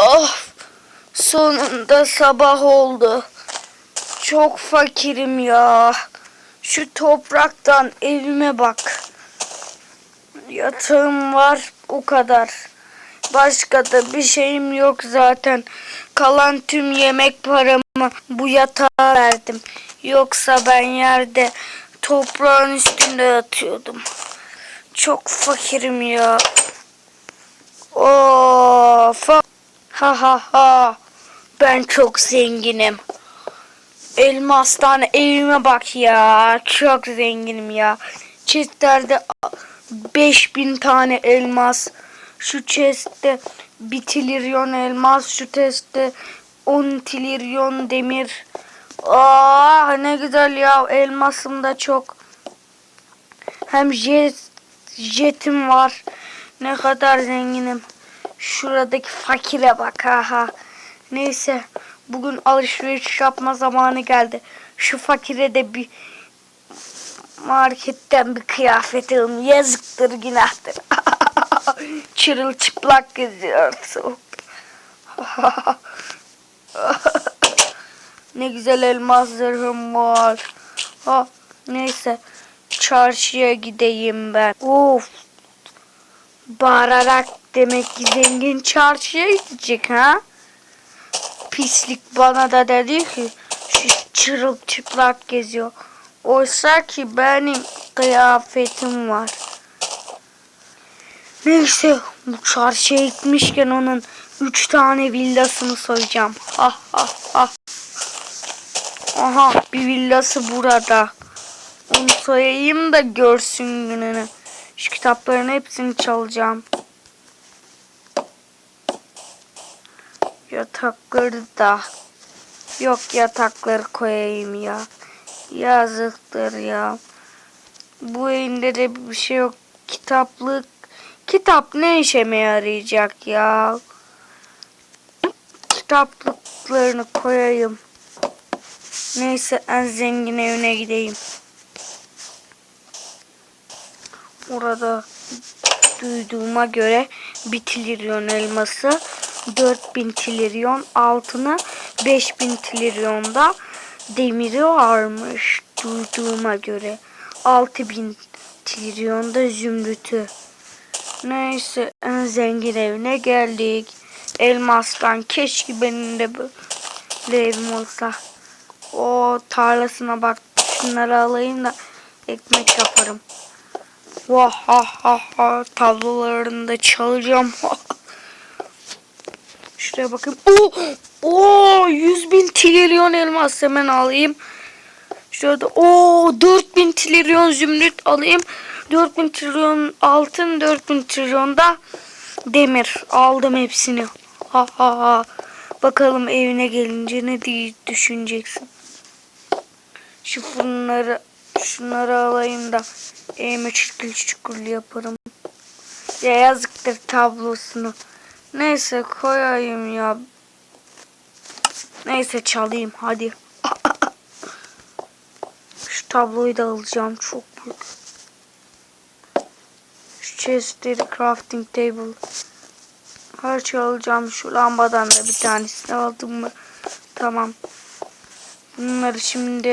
Oh, sonunda sabah oldu. Çok fakirim ya. Şu topraktan evime bak. Yatağım var o kadar. Başka da bir şeyim yok zaten. Kalan tüm yemek paramı bu yatağa verdim. Yoksa ben yerde toprağın üstünde yatıyordum. Çok fakirim ya. Of. Ha ha ha. Ben çok zenginim. Elmastan evime bak ya. Çok zenginim ya. Chestlerde 5000 tane elmas. Şu chestte 1 trilyon elmas. Şu chestte 10 trilyon demir. Aa ne güzel ya. Elmasım da çok. Hem jet, jetim var. Ne kadar zenginim. Şuradaki fakire bak ha. Neyse bugün alışveriş yapma zamanı geldi. Şu fakire de bir marketten bir kıyafet alayım. Yazıktır günahtır. Çırılçıplak geziyorsun. ne güzel elmas zırhım var. Ha, neyse çarşıya gideyim ben. Of Bağırarak demek ki zengin çarşıya gidecek ha? Pislik bana da dedi ki şu çırılçıplak geziyor. Oysa ki benim kıyafetim var. Neyse bu çarşıya gitmişken onun üç tane villasını soyacağım. Ha ha ha. Aha bir villası burada. Onu soyayım da görsün gününü. Şu kitapların hepsini çalacağım. Yatakları da. Yok yatakları koyayım ya. Yazıktır ya. Bu elinde de bir şey yok. Kitaplık. Kitap ne işeme yarayacak ya? Kitaplıklarını koyayım. Neyse en zengin evine gideyim. Orada duyduğuma göre bir trilyon elması 4000 trilyon altını 5000 trilyonda demiri varmış duyduğuma göre 6000 trilyonda zümrütü. Neyse en zengin evine geldik. Elmastan keşke benim de böyle evim olsa. O tarlasına bak şunları alayım da ekmek yaparım. Vah ha ha ha tablolarını da çalacağım. Şuraya bakayım. Oo, oo 100 bin trilyon elmas hemen alayım. Şurada o 4000 trilyon zümrüt alayım. 4000 trilyon altın, 4000 trilyon da demir. Aldım hepsini. Ha ha ha. Bakalım evine gelince ne diye düşüneceksin. Şu fırınları şunları alayım da evime çirkili çukurlu yaparım. Ya yazıktır tablosunu. Neyse koyayım ya. Neyse çalayım hadi. Şu tabloyu da alacağım çok büyük. Şu chestleri crafting table. Her şey alacağım. Şu lambadan da bir tanesini aldım mı? Tamam. Bunları şimdi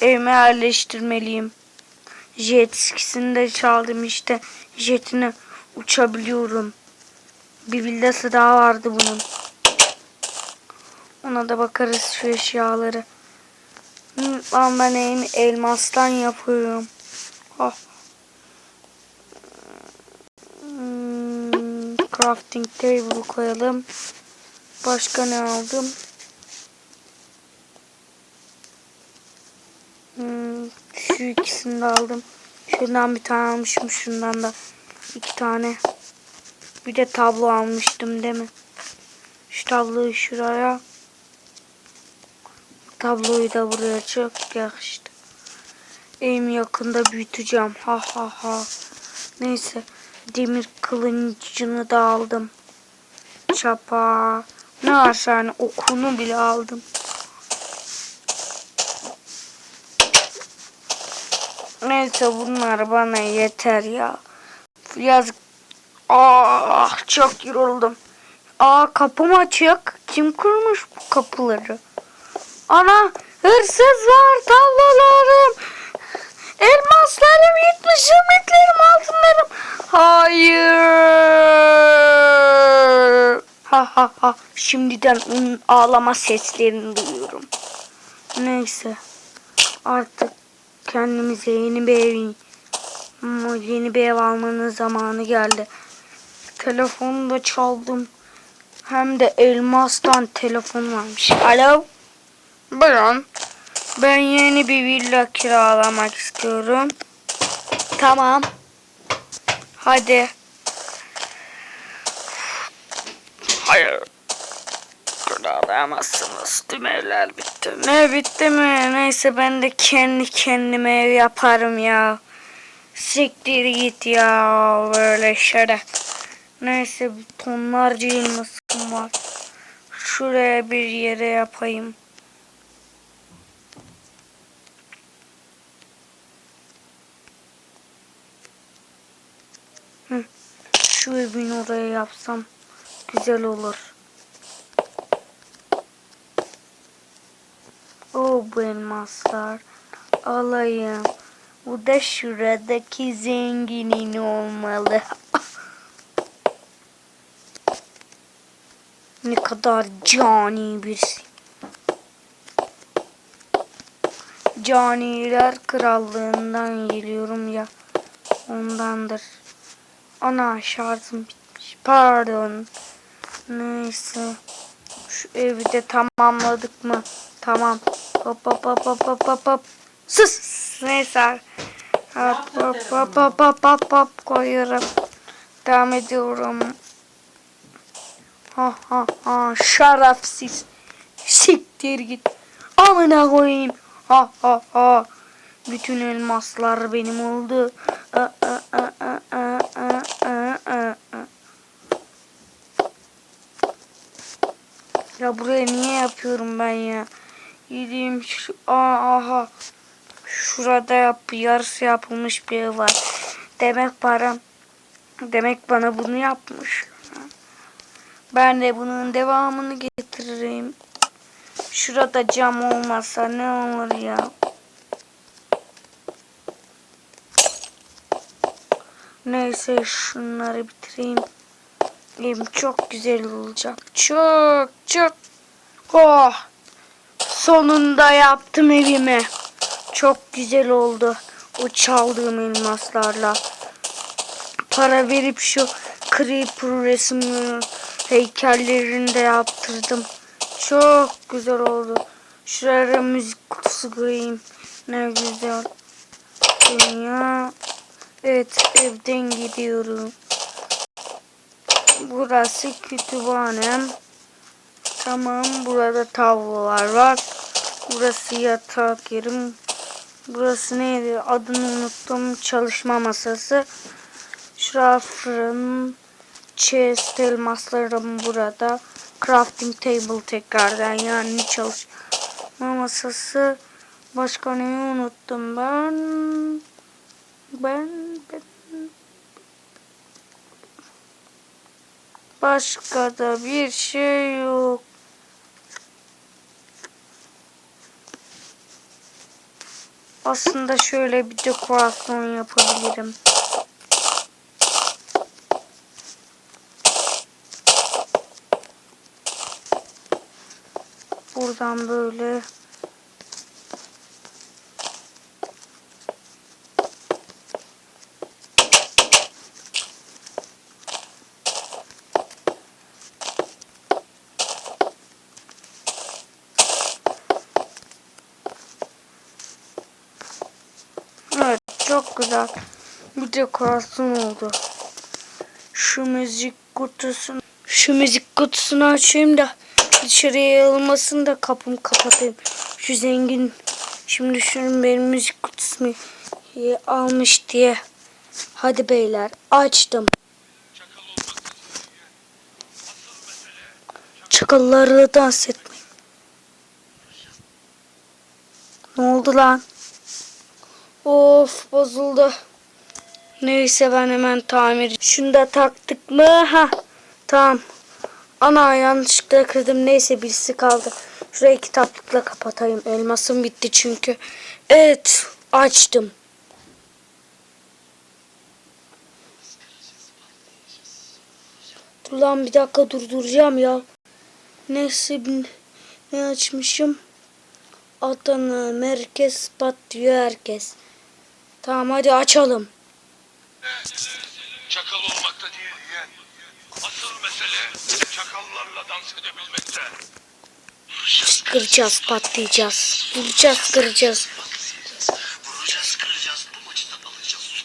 evime yerleştirmeliyim. Jet skisini de çaldım işte. Jetini uçabiliyorum. Bir villası daha vardı bunun. Ona da bakarız şu eşyaları. Ben evimi elmastan yapıyorum. Oh. Crafting table koyalım. Başka ne aldım? Hmm, şu ikisini de aldım. Şundan bir tane almışım. Şundan da iki tane. Bir de tablo almıştım değil mi? Şu tabloyu şuraya. Tabloyu da buraya çok yakıştı. En yakında büyüteceğim. Ha ha ha. Neyse. Demir kılıncını da aldım. Çapa. Ne varsa yani okunu bile aldım. Neyse bunlar bana yeter ya. Yazık. Ah çok yoruldum. Aa kapım açık. Kim kurmuş bu kapıları? Ana hırsız var tablolarım. Elmaslarım gitmiş zümrütlerim altınlarım. Hayır. Ha ha ha. Şimdiden onun ağlama seslerini duyuyorum. Neyse. Artık kendimize yeni bir ev yeni bir ev almanın zamanı geldi. Telefonu da çaldım. Hem de elmastan telefon varmış. Alo. Buyurun. Ben yeni bir villa kiralamak istiyorum. Tamam. Hadi. Hayır. Kiralayamazsınız. Tüm evler bitti. Ne bitti mi? Neyse ben de kendi kendime ev yaparım ya. Siktir git ya böyle şere. Neyse tonlarca elmasım var. Şuraya bir yere yapayım. Hı. Şu evin oraya yapsam güzel olur. O bu elmaslar alayım. Bu da şuradaki zenginin olmalı. ne kadar cani birisi. Caniler krallığından geliyorum ya. Ondandır. Ana şarjım bitmiş. Pardon. Neyse. Şu evi de tamamladık mı? Tamam. Hop hop hop hop hop hop. Sus. Neyse. Hop hop hop hop hop hop hop. Devam ediyorum ha ha ha şarafsız. Siktir git. Amına koyayım. Ha ha ha. Bütün elmaslar benim oldu. Ya buraya niye yapıyorum ben ya? Gideyim şu... Aha. Şurada yap, yarısı yapılmış bir ev var. Demek param. Demek bana bunu yapmış. Ben de bunun devamını getiririm. Şurada cam olmasa ne olur ya? Neyse şunları bitireyim. Evim çok güzel olacak. Çok çok. Oh. Sonunda yaptım evimi. Çok güzel oldu. O çaldığım elmaslarla. Para verip şu creeper resimleri heykellerini de yaptırdım. Çok güzel oldu. Şuraya müzik kutusu koyayım. Ne güzel. Ya. Evet evden gidiyorum. Burası kütüphanem. Tamam burada tablolar var. Burası yatak yerim. Burası neydi? Adını unuttum. Çalışma masası. Şurası fırın. Chest elmaslarım burada. Crafting table tekrardan yani çalışma masası. Başka neyi unuttum ben? Ben, ben Başka da bir şey yok. Aslında şöyle bir dekorasyon yapabilirim. Buradan böyle Evet çok güzel bir dekorasyon oldu. Şu müzik kutusunu şu müzik kutusunu açayım da dışarıya yayılmasın da kapımı kapatayım. Şu zengin şimdi şunun benim müzik kutusunu e, almış diye. Hadi beyler açtım. Çakallarla dans etmeyin. Ne oldu lan? Of bozuldu. Neyse ben hemen tamir. Şunu da taktık mı? Ha tamam. Ana yanlışlıkla kırdım. Neyse birisi kaldı. Şurayı kitaplıkla kapatayım. Elmasım bitti çünkü. Evet açtım. Dur lan bir dakika durduracağım ya. Neyse ne açmışım? Adana merkez patlıyor herkes. Tamam hadi açalım. Çakal olmakta değil çakallarla dans edebilmekte. Kıracağız patlayacağız. Vuracağız kıracağız. Vuracağız, kıracağız, bu maçı da alacağız.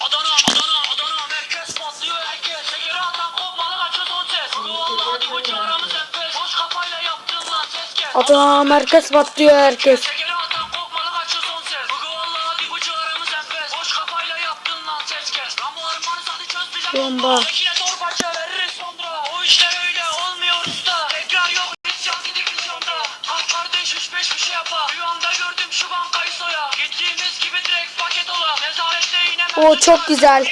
Adana, Adana, Adana, merkez patlıyor herkes. Şekeri atan kopmalı kaçıyor son ses. Bu valla hadi bu çağrımız enfes. Boş kafayla yaptın lan ses kes. Adana merkez patlıyor herkes. Şekeri atan kopmalı kaçıyor son ses. Bu valla hadi bu çağrımız enfes. Boş kafayla yaptın lan ses kes. Ramo armanız hadi çöz bize Bomba. Tekine O çok güzel.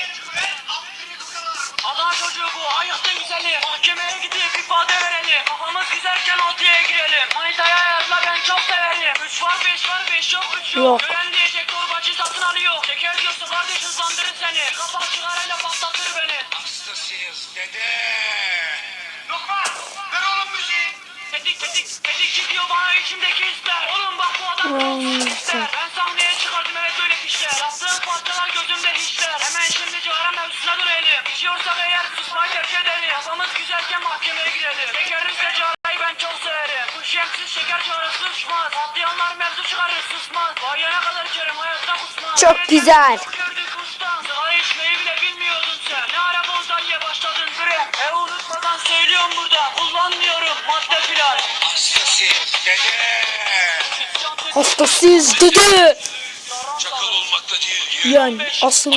Adana çocuğu bu hayatın güzeli. Mahkemeye gidip ifade verelim. Kafamız güzelken odaya girelim. Manitaya yazla ben çok severim. Üç var beş var beş yok üç yok. Yok. Gören diyecek torbacı satın alıyor. Şeker diyorsa kardeş hızlandırır seni. Kapak çıkarayla patlatır beni. Hastasıyız dede. Lokma ver oğlum müziği. Tetik tetik tetik gidiyor bana içimdeki hisler. Oğlum bak bu adam çok ister. Ben sahneye böyle fişler. Attığım parçalar gözümde hiçler. Hemen şimdi cigara mevzusuna dönelim. İçiyorsak eğer susmayı tercih edelim. Kafamız güzelken mahkemeye girelim. Şekerimizle cigarayı ben çok severim. Bu şemsiz şeker cigarası uçmaz. Patlayanlar mevzu çıkarır susmaz. Bayana kadar içerim hayatta kusmaz. Çok güzel. Gördük ustam. Sigara içmeyi bile bilmiyordun sen. Ne ara bonzaiye başladın bre. E unutmadan söylüyorum burada. Kullanmıyorum madde filan. Hastasıyız dede. Hastasıyız dedi. Yani asıl